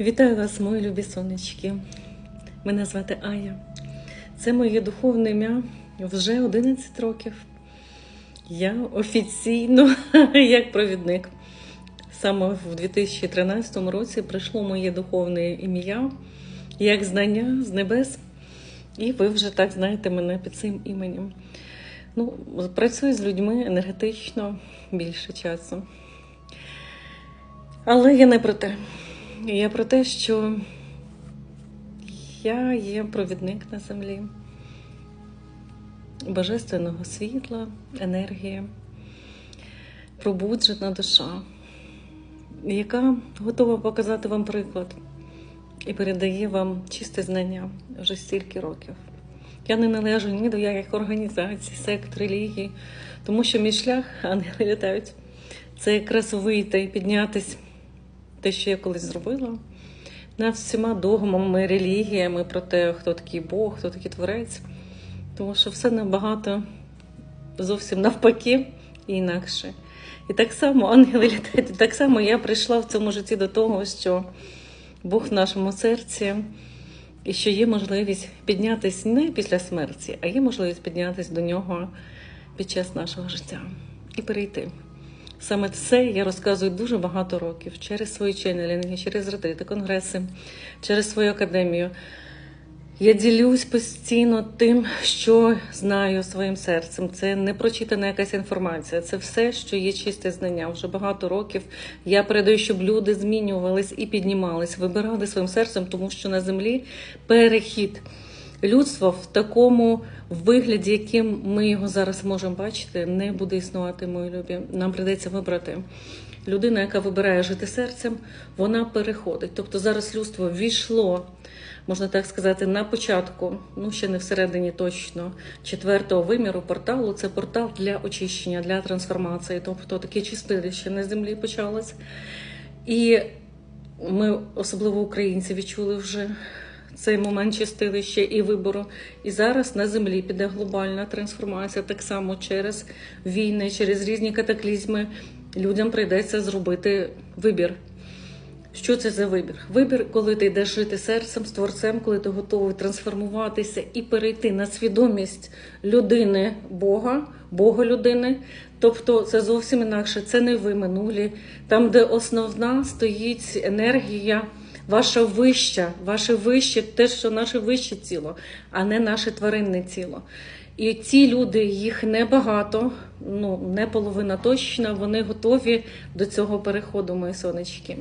Вітаю вас, мої любі сонечки. Мене звати Ая. Це моє духовне ім'я вже 11 років. Я офіційно, як провідник, саме в 2013 році прийшло моє духовне ім'я як знання з небес. І ви вже так знаєте мене під цим іменем. Ну, працюю з людьми енергетично більше часу. Але я не про те. Я про те, що я є провідник на землі божественного світла, енергії, пробуджена душа, яка готова показати вам приклад і передає вам чисте знання вже стільки років. Я не належу ні до яких організацій, сект, релігій, тому що мій шлях ангели літають. Це якраз вийти і піднятись те, що я колись зробила, над всіма догмами, релігіями про те, хто такий Бог, хто такий творець. Тому що все набагато зовсім навпаки і інакше. І так само ангели літають, так само я прийшла в цьому житті до того, що Бог в нашому серці, і що є можливість піднятися не після смерті, а є можливість піднятися до нього під час нашого життя і перейти. Саме це я розказую дуже багато років через свої ченнелінги, через ретрити, конгреси, через свою академію. Я ділюсь постійно тим, що знаю своїм серцем. Це не прочитана якась інформація, це все, що є чисте знання. Вже багато років я передаю, щоб люди змінювались і піднімались, вибирали своїм серцем, тому що на землі перехід. Людство в такому вигляді, яким ми його зараз можемо бачити, не буде існувати, мої любі. Нам прийдеться вибрати. Людина, яка вибирає жити серцем, вона переходить. Тобто зараз людство війшло, можна так сказати, на початку, ну ще не всередині точно, четвертого виміру порталу. Це портал для очищення, для трансформації. Тобто таке чистилище на землі почалось. І ми, особливо українці, відчули вже цей момент чистилища і вибору. І зараз на землі піде глобальна трансформація, так само через війни, через різні катаклізми. Людям прийдеться зробити вибір. Що це за вибір? Вибір, коли ти йдеш жити серцем, з творцем, коли ти готовий трансформуватися і перейти на свідомість людини Бога, Бога людини. Тобто це зовсім інакше, це не ви минулі, там, де основна стоїть енергія ваша вища, ваше вище, те, що наше вище тіло, а не наше тваринне тіло. І ці люди, їх небагато, ну не половина точно, вони готові до цього переходу, мої сонечки.